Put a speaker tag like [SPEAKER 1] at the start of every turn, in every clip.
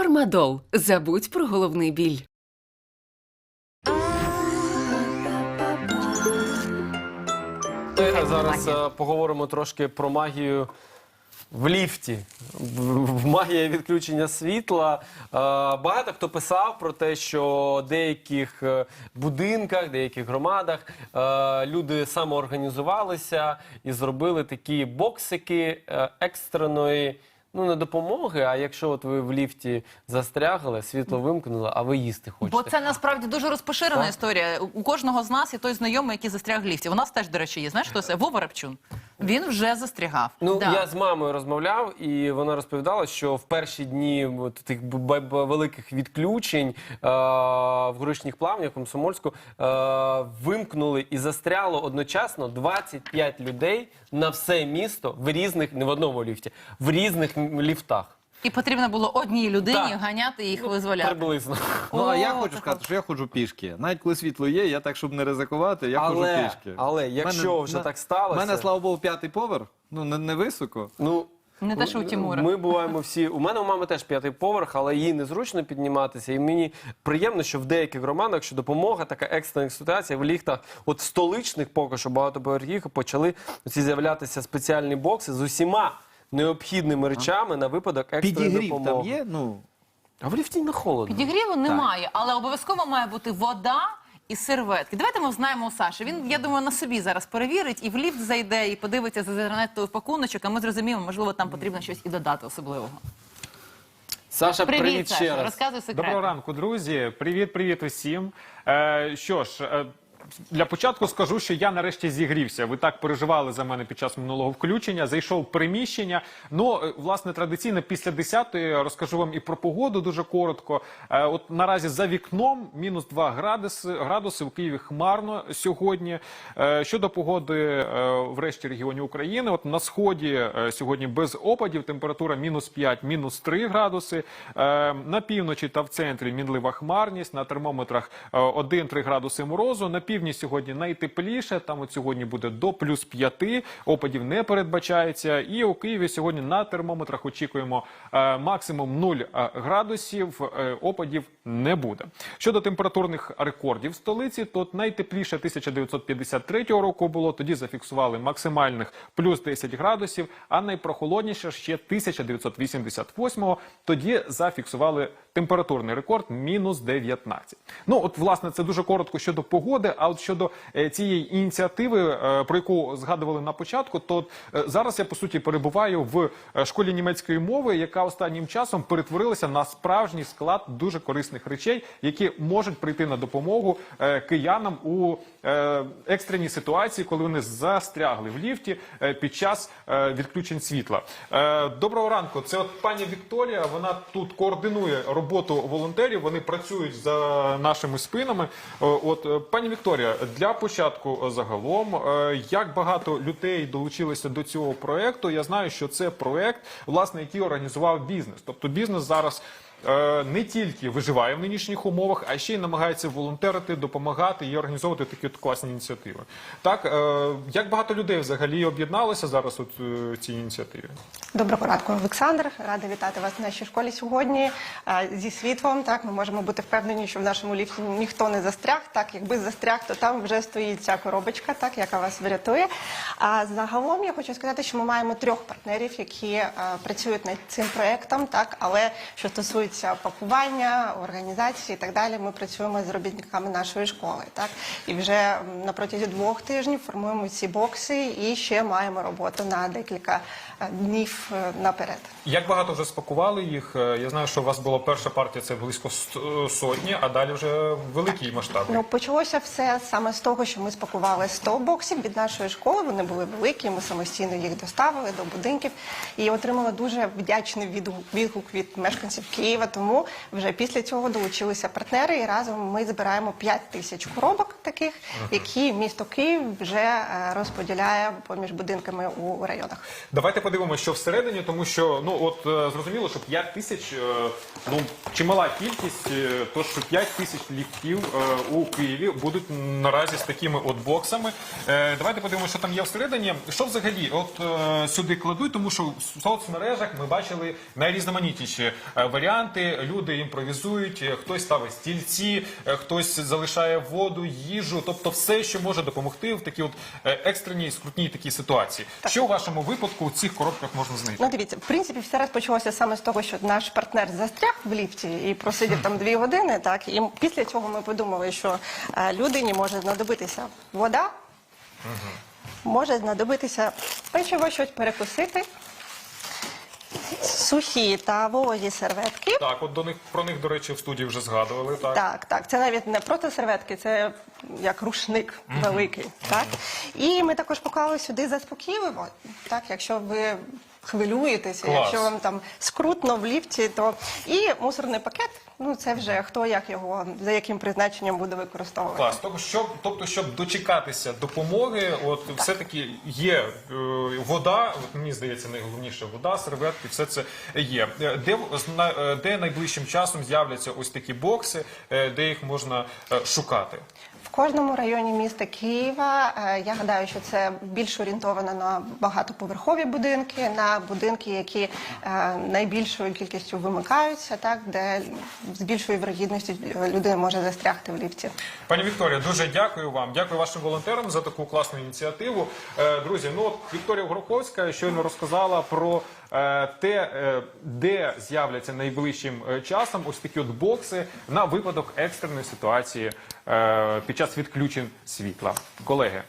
[SPEAKER 1] Фармадол. Забудь про головний біль.
[SPEAKER 2] Зараз е, поговоримо трошки про магію в ліфті. В- в- Магія відключення світла. Е, Багато хто писав про те, що в деяких е, будинках, деяких громадах е, люди самоорганізувалися і зробили такі боксики е, екстреної. Ну, не допомоги, а якщо от ви в ліфті застрягли, світло вимкнули, а ви їсти хочете.
[SPEAKER 3] Бо це насправді дуже розпоширена
[SPEAKER 2] Так.
[SPEAKER 3] історія. У- У кожного з нас є той знайомий, який застряг в ліфті. У нас теж, до речі, є. Знаєш, хто це? Вова Рапчун. Він вже застрягав.
[SPEAKER 2] Ну
[SPEAKER 3] Да.
[SPEAKER 2] я з мамою розмовляв, і вона розповідала, що в перші дні от, тих великих відключень е- в горішніх плавнях Комсомольську е- вимкнули і застряло одночасно 25 людей на все місто в різних, не в одному ліфті, в різних ліфтах.
[SPEAKER 3] І потрібно було одній людині
[SPEAKER 2] Так.
[SPEAKER 3] ганяти і їх визволяти.
[SPEAKER 2] Приблизно.
[SPEAKER 4] Ну а я
[SPEAKER 3] О,
[SPEAKER 4] хочу
[SPEAKER 3] так
[SPEAKER 4] сказати, що я ходжу пішки. Навіть коли світло є, я так, щоб не ризикувати, я ходжу
[SPEAKER 2] Але,
[SPEAKER 4] пішки.
[SPEAKER 2] але якщо
[SPEAKER 4] Мене-
[SPEAKER 2] вже
[SPEAKER 4] на-
[SPEAKER 2] так
[SPEAKER 4] У
[SPEAKER 2] сталося.
[SPEAKER 4] мене, слава Богу, п'ятий поверх, ну не, не високо.
[SPEAKER 2] Ну,
[SPEAKER 3] Не те, що у Тімура.
[SPEAKER 2] Ми буваємо всі. У мене у мами теж п'ятий поверх, але їй незручно підніматися. І мені приємно, що в деяких громадах, що допомога, така екстрена ситуація в ліфтах, от в столичних поки що багатоповерхівках почали ці з'являтися спеціальні бокси з усіма необхідними речами на випадок екстреної
[SPEAKER 4] Підігрів
[SPEAKER 2] допомоги.
[SPEAKER 4] там є, ну.
[SPEAKER 2] А в ліфті не холодно.
[SPEAKER 3] Підігріву немає, але обов'язково має бути вода. І серветки. Давайте ми знаємо у Саші. Він, я думаю, на собі зараз перевірить і в ліфт зайде, і подивиться за інтернету пакуночок, а ми зрозуміємо, можливо, там потрібно щось і додати особливого.
[SPEAKER 2] Саша, привіт,
[SPEAKER 3] Привіт,
[SPEAKER 2] ще
[SPEAKER 3] Саша.
[SPEAKER 2] раз.
[SPEAKER 3] Розказуй секрет.
[SPEAKER 5] Доброго ранку, друзі. Привіт, привіт усім. Е, що ж. е, Для початку скажу, що я нарешті зігрівся. Ви так переживали за мене під час минулого включення. Зайшов приміщення. Ну, е, власне, традиційно після 10-ї розкажу вам і про погоду дуже коротко. Е, От наразі за вікном мінус 2 градуси, градуси у Києві хмарно сьогодні. Е, Щодо погоди е, в решті регіонів України, от на сході сьогодні без опадів, температура мінус 5, мінус 3 градуси. На півночі та в центрі мінлива хмарність, на термометрах е, 1-3 градуси морозу. На півдні сьогодні найтепліше, там от сьогодні буде до плюс 5, опадів не передбачається. І у Києві сьогодні на термометрах очікуємо е, максимум 0 е, градусів, е, опадів не буде. Щодо температурних рекордів столиці, то найтепліше 1953 року було, тоді зафіксували максимальних плюс 10 градусів, а найпрохолодніше ще 1988 тоді зафіксували температурний рекорд мінус 19. Ну от власне це дуже коротко щодо погоди. А от щодо е, цієї ініціативи, е, про яку згадували на початку, то е, зараз я по суті перебуваю в школі німецької мови, яка останнім часом перетворилася на справжній склад дуже корисних речей, які можуть прийти на допомогу киянам у екстреній ситуації, коли вони застрягли в ліфті під час відключень світла. Доброго ранку. Це от пані Вікторія. Вона тут координує роботу волонтерів. Вони працюють за нашими спинами. От пані Вікторія, для початку е, загалом, е, як багато людей долучилися до цього проекту? Я знаю, що це проект, власне, який організував бізнес. Тобто бізнес зараз. Е, Не тільки виживає в нинішніх умовах, а ще й намагається волонтерити, допомагати і організовувати такі от класні ініціативи. Так, е, як багато людей взагалі об'єдналося зараз от е, цій ініціативі?
[SPEAKER 6] Доброго ранку, Олександр. Рада вітати вас в нашій школі сьогодні. Зі світлом так ми можемо бути впевнені, що в нашому ліфті ніхто не застряг. Так, якби застряг, то там вже стоїть ця коробочка, так яка вас врятує. А загалом я хочу сказати, що ми маємо трьох партнерів, які працюють над цим проектом. Так, але що стосується пакування, організації і так далі, ми працюємо з робітниками нашої школи. Так і вже на протязі двох тижнів формуємо ці бокси і ще маємо роботу на декілька е, днів е, наперед.
[SPEAKER 5] Як багато вже спакували їх? Е, Я знаю, що у вас була перша партія, це близько сотні, а далі вже великий масштаб.
[SPEAKER 6] Ну почалося все саме з того, що ми спакували 100 боксів від нашої школи. Вони були великі. Ми самостійно їх доставили до будинків і отримали дуже вдячний відгук від мешканців Києва. Тому вже після цього долучилися партнери, і разом ми збираємо 5 тисяч коробок таких, які місто Київ вже е, розподіляє поміж будинками у районах.
[SPEAKER 5] Давайте подивимося, що всередині, тому що ну от е, зрозуміло, що 5 тисяч е, ну чимала кількість, тож що 5 тисяч ліфтів у Києві будуть наразі з такими от боксами. Давайте подивимося, що там є всередині. Що взагалі, от сюди кладуть, тому що в соцмережах ми бачили найрізноманітніші варіанти. Варіанти. Люди імпровізують, е, хтось ставить стільці, е, хтось залишає воду, їжу, тобто все, що може допомогти в такій от е, екстреній скрутній такій ситуації. Що у вашому випадку в цих коробках можна знайти?
[SPEAKER 6] Ну, дивіться, в принципі, все розпочалося саме з того, що наш партнер застряг в ліфті і просидів там дві години. Так і після цього ми подумали, що людині може знадобитися вода, може знадобитися печиво, щось перекусити, сухі та вологі серветки.
[SPEAKER 5] Так, от до них про них, до речі, в студії вже згадували. Так,
[SPEAKER 6] Так, так, це навіть не просто серветки, це як рушник великий. Так? І ми також поклали сюди заспокійливо. Так, якщо ви хвилюєтеся,
[SPEAKER 5] Клас.
[SPEAKER 6] якщо вам там скрутно в ліфті, то і мусорний пакет, ну це вже хто як його, за яким призначенням буде використовувати.
[SPEAKER 5] Клас, тобто, щоб, тобто, щоб дочекатися допомоги, от все-таки є е, вода, от мені здається, найголовніше вода, серветки, все це є. Е, Де, е, де найближчим часом з'являться ось такі бокси, е, де їх можна шукати?
[SPEAKER 6] Кожному районі міста Києва е, я гадаю, що це більш орієнтовано на багатоповерхові будинки, на будинки, які е, найбільшою кількістю вимикаються, так де з більшою вирогідністю людина може застрягти в ліфті.
[SPEAKER 5] Пані Вікторія, дуже дякую вам. Дякую вашим волонтерам за таку класну ініціативу. Е, Друзі, ну Вікторія Гороховська щойно розказала про е, те, е, де з'являться найближчим е, часом ось такі от бокси на випадок екстреної ситуації е, під час відключень світла. Колеги.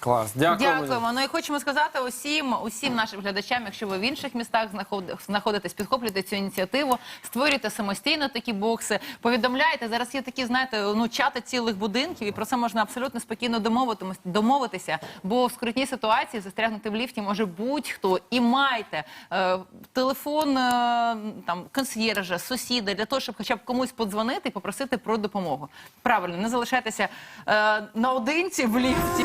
[SPEAKER 2] Клас, дякуємо.
[SPEAKER 3] Дякуємо. Ну і хочемо сказати усім, усім нашим глядачам, якщо ви в інших містах знаход- знаходитесь, підхоплюйте цю ініціативу, створюйте самостійно такі бокси, повідомляйте. Зараз є такі, знаєте, ну чати цілих будинків, і про це можна абсолютно спокійно домовитися. Бо в скрутній ситуації застрягнути в ліфті може будь-хто. І майте е, телефон е, там консьєржа, сусіда для того, щоб хоча б комусь подзвонити і попросити про допомогу. Правильно, не залишайтеся е, наодинці в ліфті.